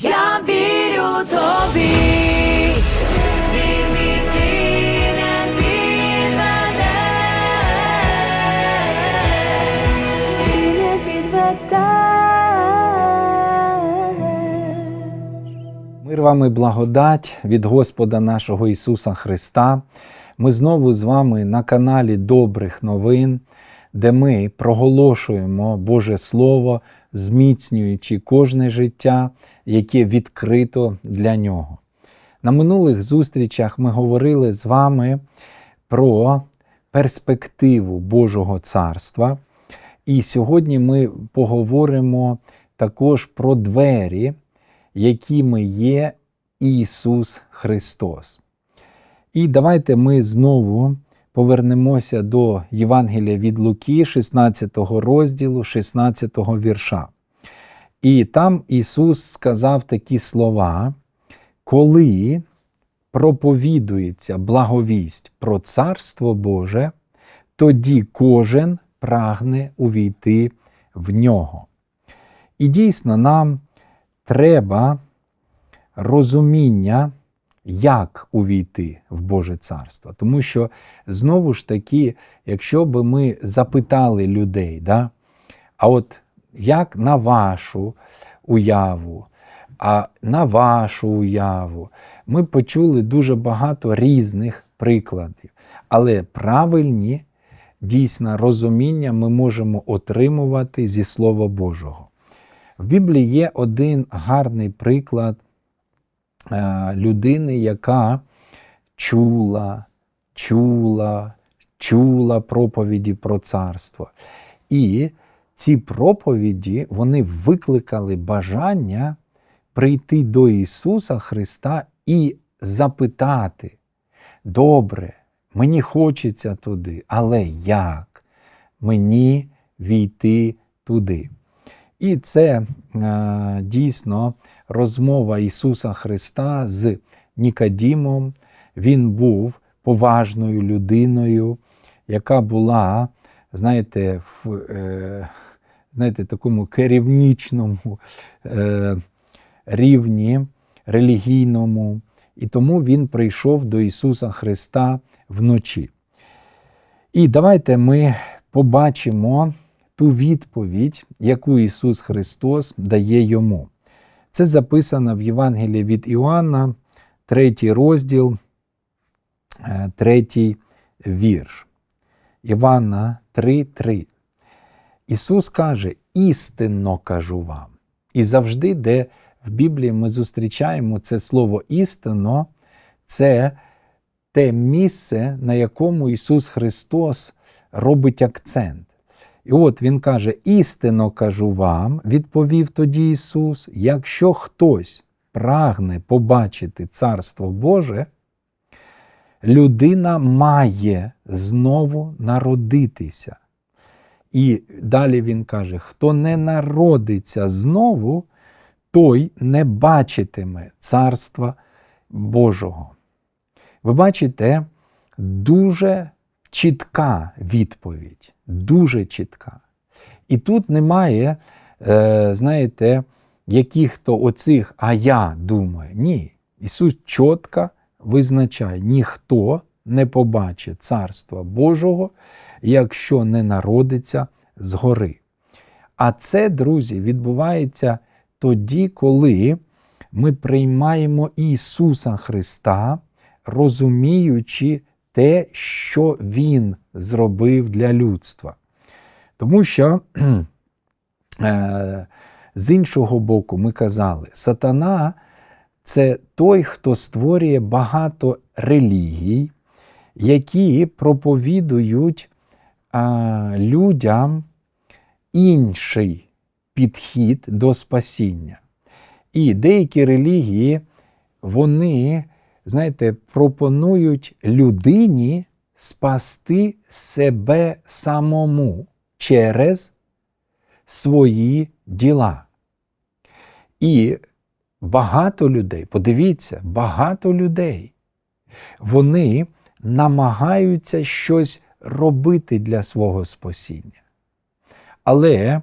Я вірю тобі. Мир вам і благодать від Господа нашого Ісуса Христа. Ми знову з вами на каналі Добрих новин, де ми проголошуємо Боже Слово, зміцнюючи кожне життя, яке відкрито для нього. На минулих зустрічах ми говорили з вами про перспективу Божого Царства. І сьогодні ми поговоримо також про двері, якими є Ісус Христос. І давайте ми знову повернемося до Євангелія від Луки, 16 розділу, 16 вірша. І там Ісус сказав такі слова, коли проповідується благовість про Царство Боже, тоді кожен прагне увійти в нього. І дійсно нам треба розуміння, як увійти в Боже Царство. Тому що знову ж таки, якщо би ми запитали людей, да, а от як на вашу уяву, а на вашу уяву, ми почули дуже багато різних прикладів. Але правильні дійсно розуміння ми можемо отримувати зі Слова Божого. В Біблії є один гарний приклад е, людини, яка чула, чула, чула проповіді про царство. І ці проповіді вони викликали бажання прийти до Ісуса Христа і запитати: добре, мені хочеться туди, але як мені війти туди? І це е, дійсно розмова Ісуса Христа з Нікодімом. Він був поважною людиною, яка була, знаєте, в е, знаєте, такому керівничному е, рівні релігійному. І тому він прийшов до Ісуса Христа вночі. І давайте ми побачимо ту відповідь, яку Ісус Христос дає йому. Це записано в Євангелії від Іоанна, третій розділ, е, третій вірш. Івана 3:3. Ісус каже: істинно кажу вам. І завжди, де в Біблії ми зустрічаємо це слово істинно, це те місце, на якому Ісус Христос робить акцент. І от Він каже: істинно кажу вам, відповів тоді Ісус, якщо хтось прагне побачити Царство Боже, людина має знову народитися. І далі він каже: хто не народиться знову, той не бачитиме Царства Божого. Ви бачите, дуже чітка відповідь, дуже чітка. І тут немає, е, знаєте, яких-то оцих, а я думаю. Ні. Ісус чітко визначає, ніхто не побачить Царства Божого, якщо не народиться згори. А це, друзі, відбувається тоді, коли ми приймаємо Ісуса Христа, розуміючи те, що Він зробив для людства. Тому що е, з іншого боку, ми казали, сатана це той, хто створює багато релігій, які проповідують людям інший підхід до спасіння. І деякі релігії, вони, знаєте, пропонують людині спасти себе самому через свої діла. І багато людей, подивіться, багато людей, вони намагаються щось робити для свого спасіння. Але,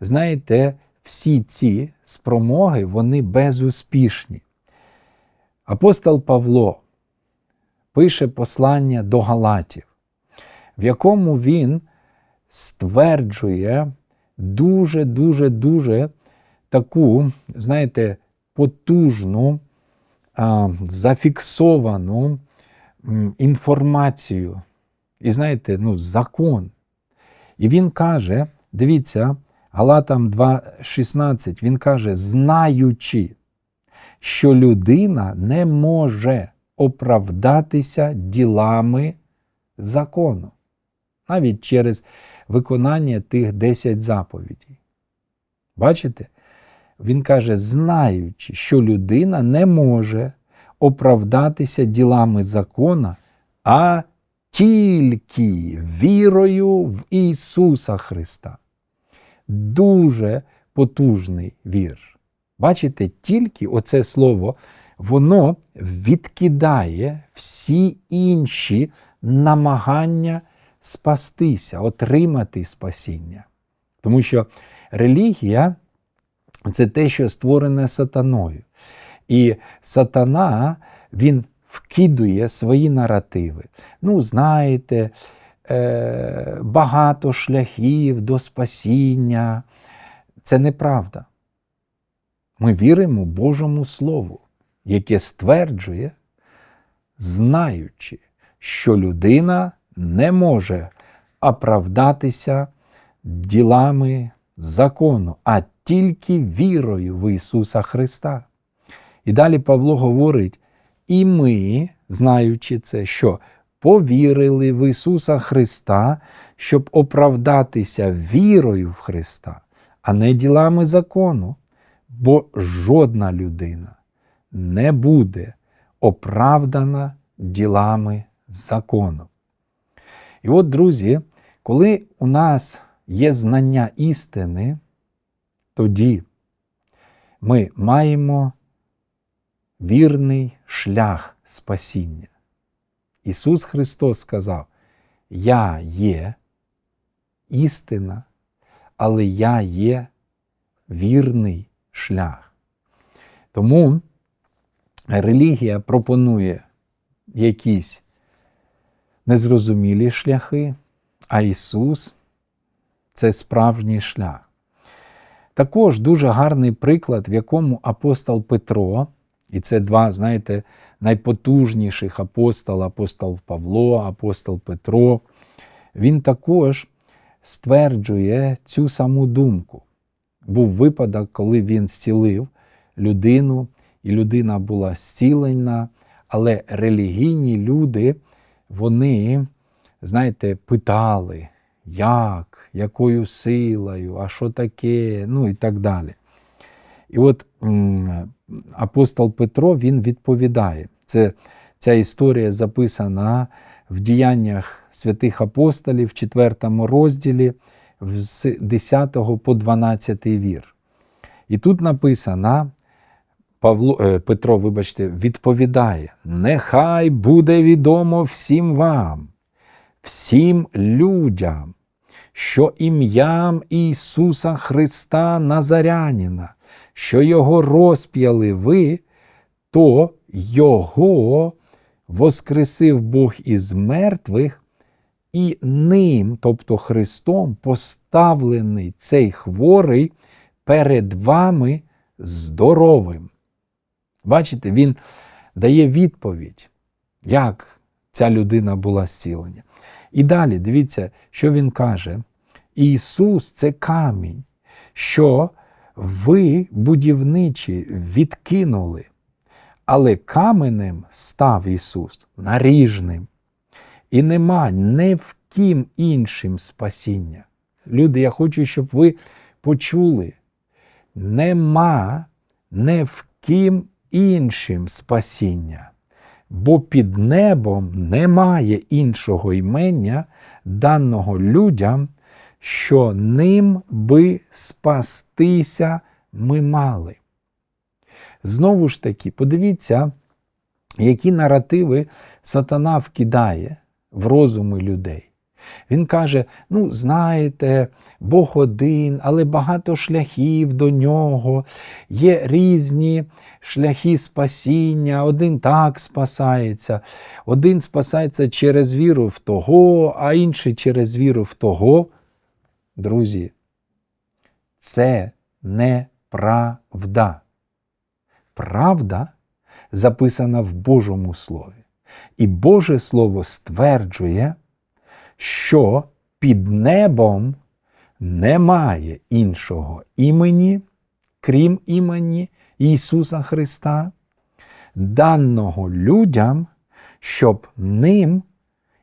знаєте, всі ці спромоги вони безуспішні. Апостол Павло пише послання до Галатів, в якому він стверджує дуже, дуже, таку, знаєте, потужну, зафіксовану інформацію. І знаєте, ну, закон. І він каже: дивіться, Галатам 2,16, він каже, знаючи, що людина не може оправдатися ділами закону, навіть через виконання тих 10 заповідей. Бачите? Він каже, знаючи, що людина не може оправдатися ділами закона, а тільки вірою в Ісуса Христа. Дуже потужний вірш. Бачите, тільки оце слово, воно відкидає всі інші намагання спастися, отримати спасіння. Тому що релігія це те, що створене сатаною. І сатана, він вкидує свої наративи. Ну, знаєте, е, багато шляхів до спасіння. Це неправда. Ми віримо Божому Слову, яке стверджує, знаючи, що людина не може оправдатися ділами закону, а тільки вірою в Ісуса Христа. І далі Павло говорить: і ми, знаючи це, що повірили в Ісуса Христа, щоб оправдатися вірою в Христа, а не ділами закону, бо жодна людина не буде оправдана ділами закону. І от, друзі, коли у нас є знання істини, тоді ми маємо вірний шлях спасіння. Ісус Христос сказав: Я є істина, але я є вірний шлях. Тому релігія пропонує якісь незрозумілі шляхи, а Ісус це справжній шлях. Також дуже гарний приклад, в якому апостол Петро, і це два, знаєте, найпотужніших апостола, апостол Павло, апостол Петро, він також стверджує цю саму думку. Був випадок, коли він зцілив людину, і людина була зцілена, але релігійні люди, вони, знаєте, питали, як, якою силою, а що таке, ну і так далі. І от апостол Петро він відповідає. Це, Ця історія записана в діяннях святих апостолів в 4 розділі з 10 по 12 вір. І тут написано, Павло, е, Петро, вибачте, відповідає: Нехай буде відомо всім вам, всім людям, що ім'ям Ісуса Христа Назарянина, що Його розп'яли ви, то Його воскресив Бог із мертвих, і ним, тобто Христом, поставлений цей хворий перед вами здоровим. Бачите, він дає відповідь, як ця людина була зцілена. І далі дивіться, що він каже: Ісус це камінь, що ви, будівничі, відкинули, але каменем став Ісус наріжним. І нема не в ким іншим спасіння. Люди, я хочу, щоб ви почули, нема не в ким іншим спасіння, бо під небом немає іншого імення, даного людям, що ним би спастися ми мали. Знову ж таки, подивіться, які наративи сатана вкидає в розуми людей. Він каже: ну, знаєте, Бог один, але багато шляхів до нього, є різні шляхи спасіння, один так спасається, один спасається через віру в того, а інший через віру в того. Друзі, це неправда. Правда записана в Божому Слові. І Боже Слово стверджує, що під небом немає іншого імені, крім імені Ісуса Христа, даного людям, щоб ним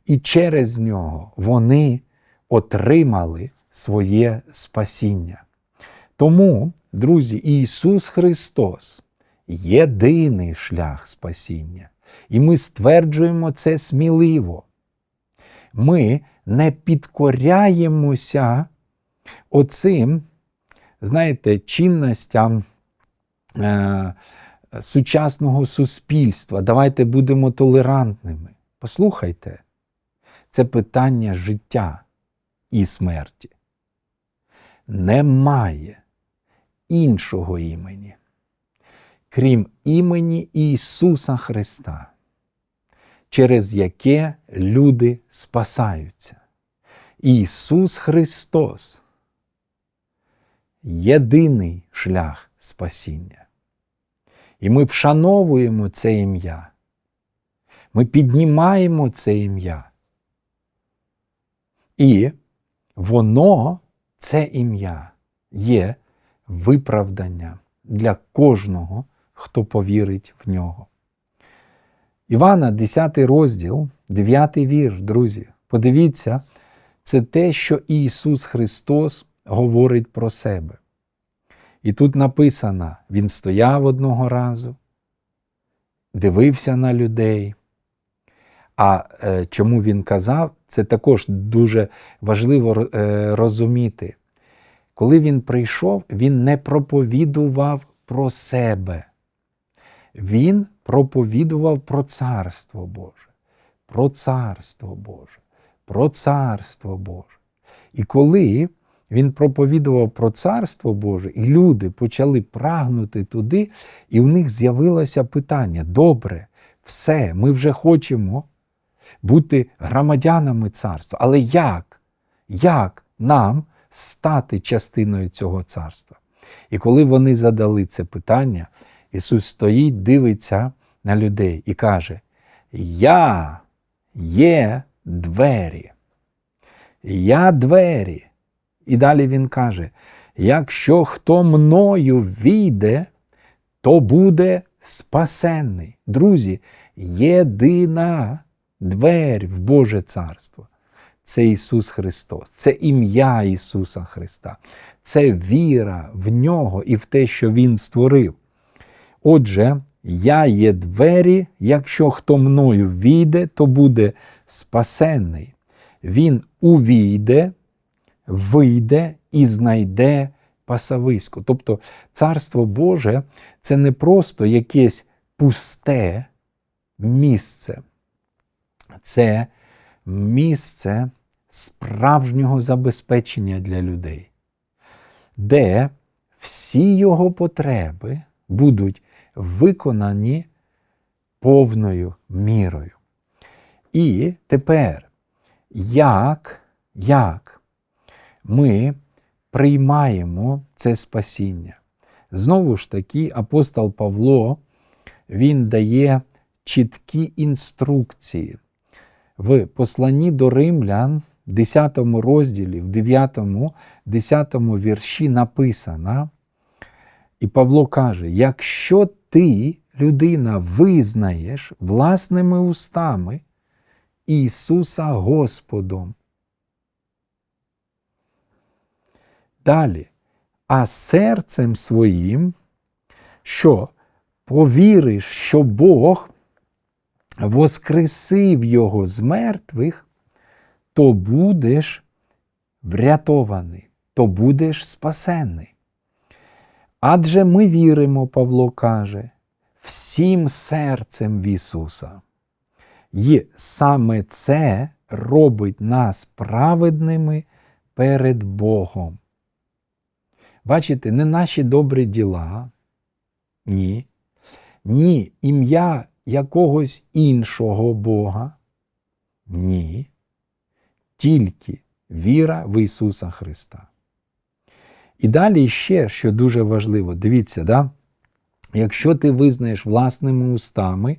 і через нього вони отримали своє спасіння. Тому, друзі, Ісус Христос єдиний шлях спасіння. І ми стверджуємо це сміливо. Ми не підкоряємося оцим, знаєте, чинностям е, сучасного суспільства. Давайте будемо толерантними. Послухайте, це питання життя і смерті. Немає іншого імені, крім імені Ісуса Христа, через яке люди спасаються. Ісус Христос єдиний шлях спасіння. І ми вшановуємо це ім'я. Ми піднімаємо це ім'я. І воно, це ім'я, є виправдання для кожного, хто повірить в нього. Івана, 10 розділ, 9 вірш, друзі. Подивіться, це те, що Ісус Христос говорить про себе. І тут написано: Він стояв одного разу, дивився на людей. А е, чому він казав, це також дуже важливо е, розуміти. Коли він прийшов, він не проповідував про себе. Він проповідував про Царство Боже, про Царство Боже, про Царство Боже. І коли він проповідував про Царство Боже, і люди почали прагнути туди, і в них з'явилося питання: добре, все, ми вже хочемо бути громадянами царства. Але як? Як нам стати частиною цього царства? І коли вони задали це питання, Ісус стоїть, дивиться на людей і каже: Я є двері. Я двері. І далі Він каже: якщо хто мною війде, то буде спасенний. Друзі, єдина двері в Боже Царство. Це Ісус Христос, це ім'я Ісуса Христа, це віра в Нього і в те, що Він створив. Отже, я є двері, якщо хто мною війде, то буде спасенний. Він увійде, вийде і знайде пасовисько. Тобто Царство Боже це не просто якесь пусте місце, це місце справжнього забезпечення для людей, де всі його потреби будуть виконані повною мірою. І тепер, як, як ми приймаємо це спасіння? Знову ж таки, апостол Павло він дає чіткі інструкції. В посланні до римлян, 10 розділі, в 9, 10 вірші написано, і Павло каже: якщо ти, людина, визнаєш власними устами Ісуса Господом. Далі, а серцем своїм, що повіриш, що Бог воскресив Його з мертвих, то будеш врятований, то будеш спасенний. Адже ми віримо, Павло каже, всім серцем в Ісуса. І саме це робить нас праведними перед Богом. Бачите, не наші добрі діла, ні, ні ім'я якогось іншого Бога, ні, тільки віра в Ісуса Христа. І далі ще, що дуже важливо, дивіться, да? якщо ти визнаєш власними устами,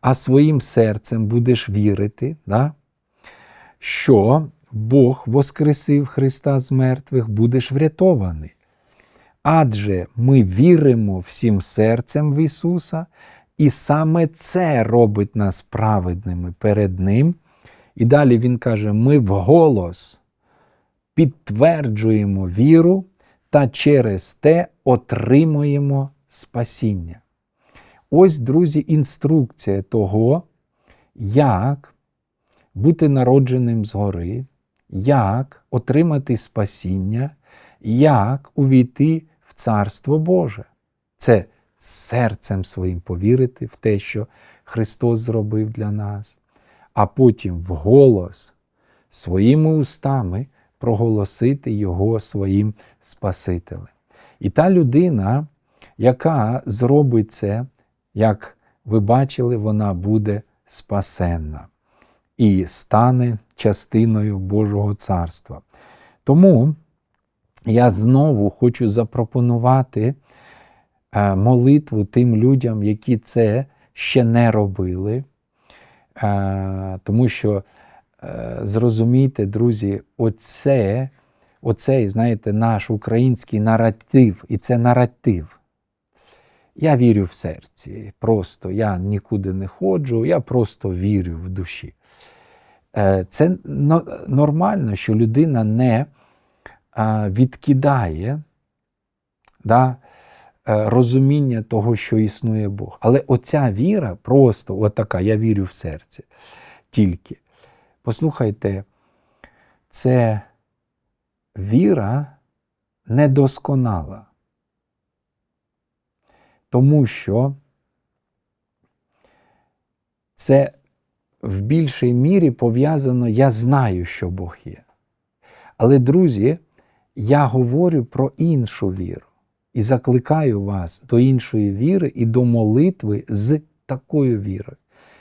а своїм серцем будеш вірити, да? що Бог воскресив Христа з мертвих, будеш врятований. Адже ми віримо всім серцем в Ісуса, і саме це робить нас праведними перед Ним. І далі Він каже: ми вголос підтверджуємо віру та через те отримуємо спасіння. Ось, друзі, інструкція того, як бути народженим згори, як отримати спасіння, як увійти в Царство Боже. Це серцем своїм повірити в те, що Христос зробив для нас, а потім вголос своїми устами проголосити Його своїм Спасителем. І та людина, яка зробить це, як ви бачили, вона буде спасенна і стане частиною Божого Царства. Тому я знову хочу запропонувати молитву тим людям, які це ще не робили. Е, Тому що, е, зрозумійте, друзі, оце, оцей, знаєте, наш український наратив, і це наратив. Я вірю в серці. Просто я нікуди не ходжу, я просто вірю в душі. Е, Це нормально, що людина не відкидає да, е, розуміння того, що існує Бог. Але оця віра просто отака, я вірю в серці. Тільки. Послухайте, це віра недосконала. Тому що це в більшій мірі пов'язано, я знаю, що Бог є. Але, друзі, я говорю про іншу віру і закликаю вас до іншої віри і до молитви з такою вірою.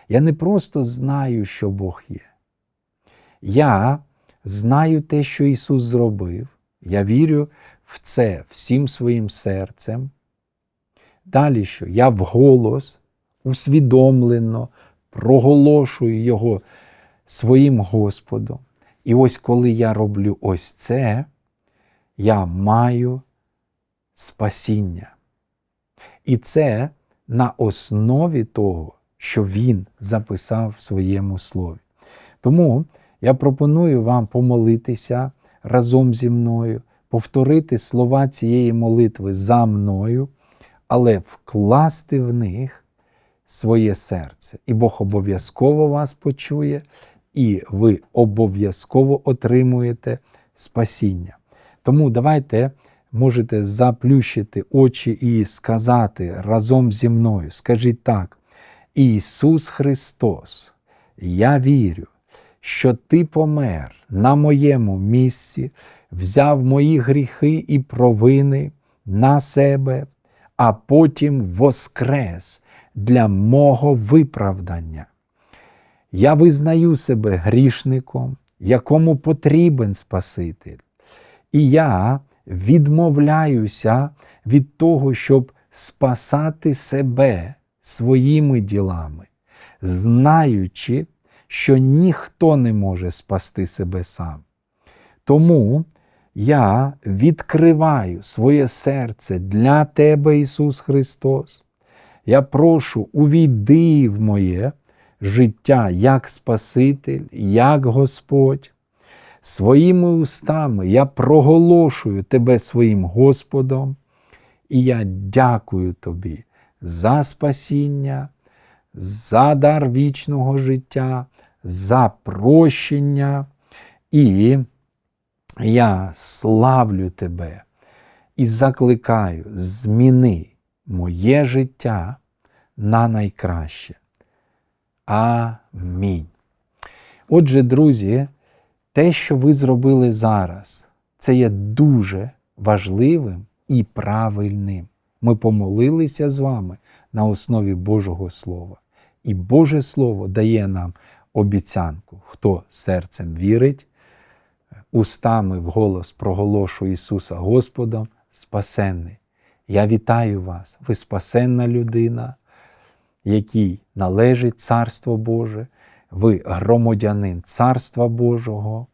Я не просто знаю, що Бог є. Я знаю те, що Ісус зробив. Я вірю в це всім своїм серцем. Далі що? Я вголос усвідомлено проголошую Його своїм Господом. І ось коли я роблю ось це, я маю спасіння. І це на основі того, що Він записав в своєму слові. Тому я пропоную вам помолитися разом зі мною, повторити слова цієї молитви за мною, але вкласти в них своє серце. І Бог обов'язково вас почує, і ви обов'язково отримуєте спасіння. Тому давайте можете заплющити очі і сказати разом зі мною. Скажіть так: Ісус Христос, я вірю, що Ти помер на моєму місці, взяв мої гріхи і провини на себе, а потім воскрес для мого виправдання. Я визнаю себе грішником, якому потрібен Спаситель. І я відмовляюся від того, щоб спасати себе своїми ділами, знаючи, що ніхто не може спасти себе сам. Тому я відкриваю своє серце для Тебе, Ісус Христос. Я прошу, увійди в моє життя як Спаситель, як Господь. Своїми устами я проголошую Тебе своїм Господом, і я дякую Тобі за спасіння, за дар вічного життя, за прощення. І я славлю Тебе і закликаю, зміни моє життя на найкраще. Амінь. Отже, друзі, те, що ви зробили зараз, це є дуже важливим і правильним. Ми помолилися з вами на основі Божого Слова. І Боже Слово дає нам обіцянку, хто серцем вірить, устами вголос проголошує Ісуса Господом, спасенний. Я вітаю вас, ви спасенна людина, якій належить Царство Боже, ви громадянин Царства Божого,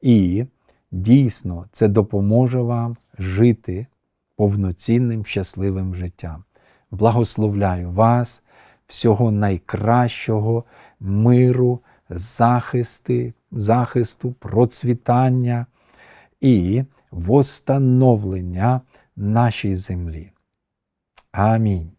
і дійсно це допоможе вам жити повноцінним щасливим життям. Благословляю вас, всього найкращого, миру, захисти, захисту, процвітання і восстановлення нашій землі. Амінь.